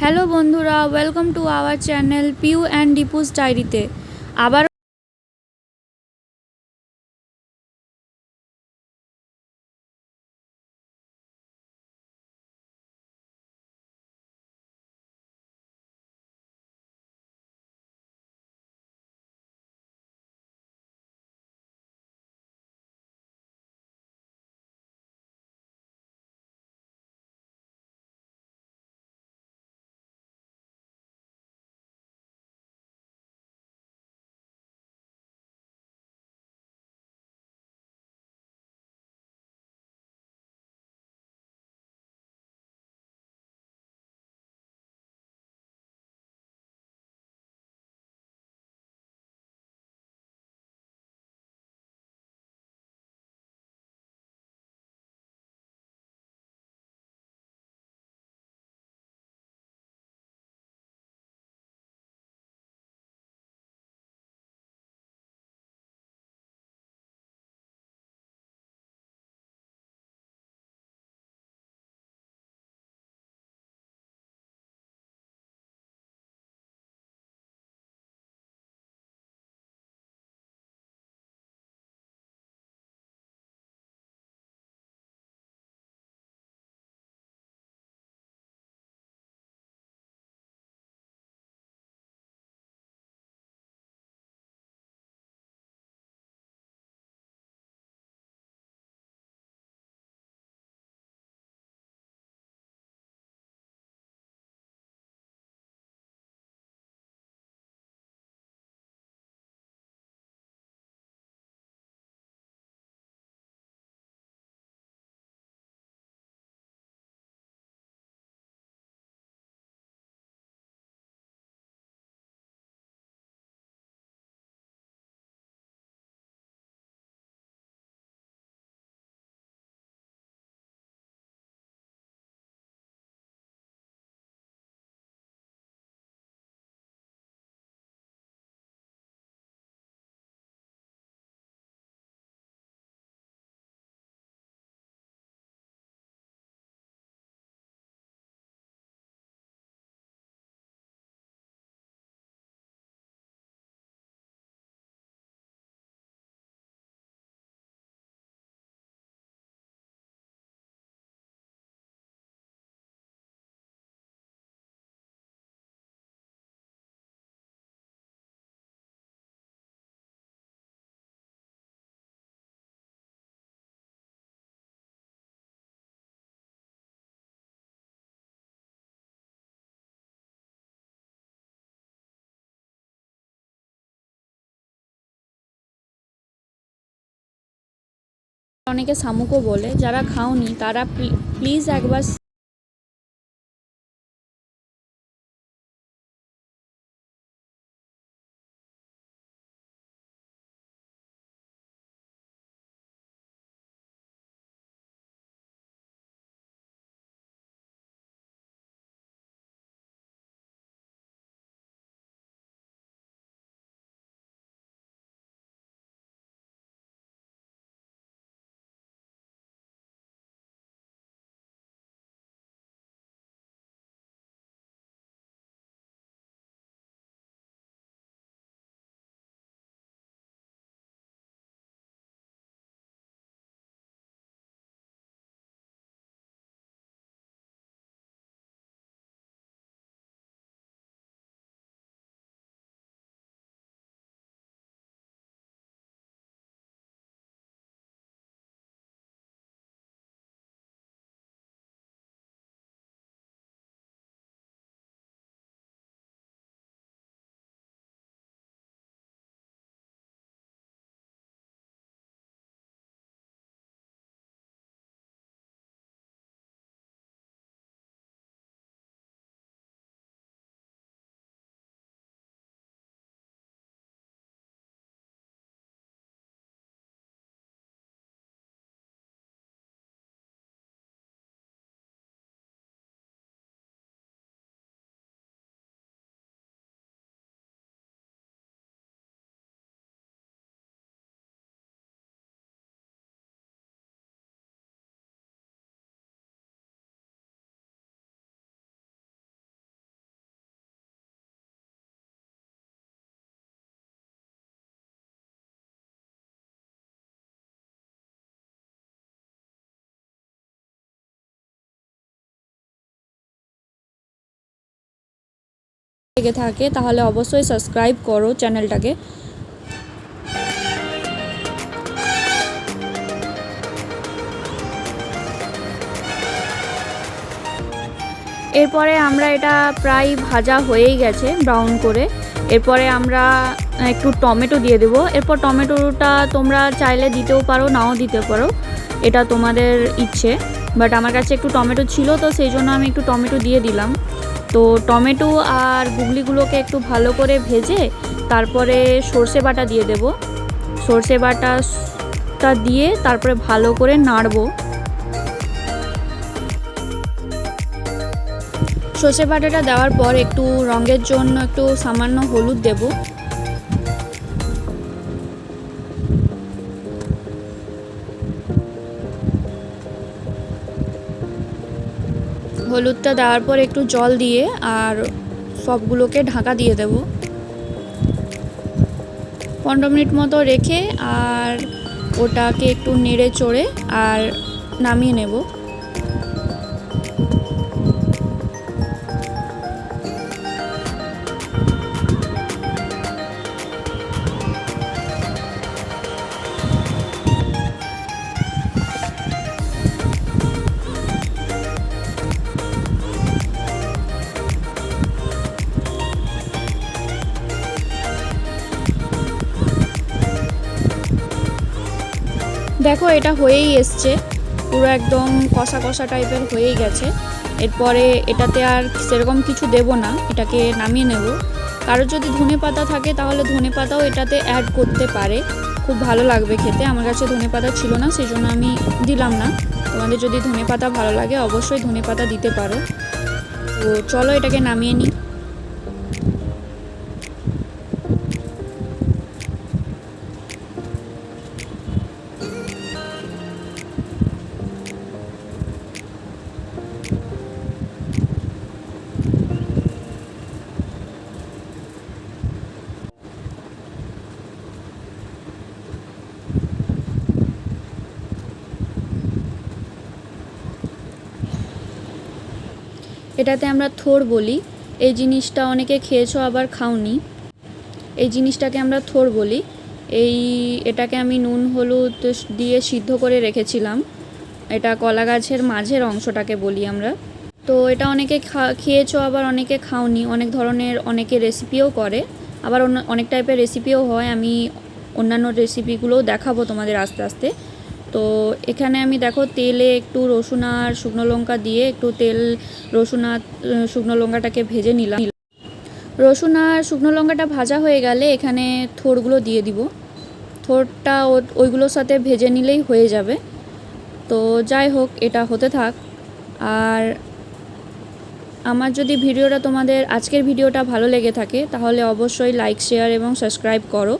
Hello বন্ধুরা welcome to our channel Piu and Dipu's ডায়েরিতে আবার অনেকে শামুকও বলে যারা খাওনি তারা প্লিজ একবার লেগে থাকে, তাহলে অবশ্যই সাবস্ক্রাইব করো চ্যানেলটাকে এরপরে আমরা এটা প্রায় ভাজা হয়েই গেছে ব্রাউন করে। এরপরে আমরা একটু টমেটো দিয়ে দেবো। এরপর টমেটোটা তোমরা চাইলে দিতেও পারো, নাও দিতে পারো। এটা তোমাদের ইচ্ছে। বাট আমার কাছে একটু টমেটো ছিল তো, সেই জন্য আমি একটু টমেটো দিয়ে দিলাম। তো টমেটো আর গুগলিগুলোকে একটু ভালো করে ভেজে তারপরে সর্ষে বাটা দিয়ে দেব। সর্ষে বাটাটা দিয়ে তারপরে ভালো করে নাড়বো। সর্ষে বাটাটা দেওয়ার পর একটু রঙের জন্য একটু সামান্য হলুদ দেব। হলুদটা দেওয়ার পর একটু জল দিয়ে আর সবগুলোকে ঢাকা দিয়ে দেব। পনেরো মিনিট মতো রেখে আর ওটাকে একটু নেড়ে চড়ে আর নামিয়ে নেব। দেখো, এটা হয়েই এসছে। পুরো একদম কষা কষা টাইপের হয়েই গেছে। এরপরে এটাতে আর সেরকম কিছু দেব না, এটাকে নামিয়ে নেব। কারোর যদি ধনে পাতা থাকে, তাহলে ধনে পাতাও এটাতে অ্যাড করতে পারে। খুব ভালো লাগবে খেতে। আমার কাছে ধনে পাতা ছিল না সেই জন্য আমি দিলাম না। তোমাদের যদি ধনে পাতা ভালো লাগে, অবশ্যই ধনে পাতা দিতে পারো। তো চলো এটাকে নামিয়ে নিই। এটাতে আমরা থোর বলি। এই জিনিসটা অনেকে খেয়েছো, আবার খাওনি। এই জিনিসটাকে আমরা থোর বলি। এই, এটাকে আমি নুন, হলুদ দিয়ে সিদ্ধ করে রেখেছিলাম। এটা কলা গাছের মাঝের অংশটাকে বলি আমরা। তো এটা অনেকে খা, খেয়েছো, আবার অনেকে খাওনি। অনেক ধরনের অনেকে রেসিপিও করে। আবার অনেক টাইপের রেসিপিও হয়। আমি অন্যান্য রেসিপিগুলোও দেখাবো তোমাদের আস্তে আস্তে। তো এখানে আমি দেখো তেলে একটু রসুন আর শুকনো লঙ্কা দিয়ে একটু তেল, রসুন আর শুকনো লঙ্কাটাকে ভেজে নিলাম। রসুন আর শুকনো লঙ্কাটা ভাজা হয়ে গেলে এখানে থোড়গুলো দিয়ে দিব। থোরটা ও- ওইগুলোর সাথে ভেজে নিলেই হয়ে যাবে। তো যাই হোক, এটা হতে থাক। আর আমার যদি ভিডিওটা তোমাদের আজকের ভিডিওটা ভালো লেগে থাকে, তাহলে অবশ্যই লাইক শেয়ার এবং সাবস্ক্রাইব করো।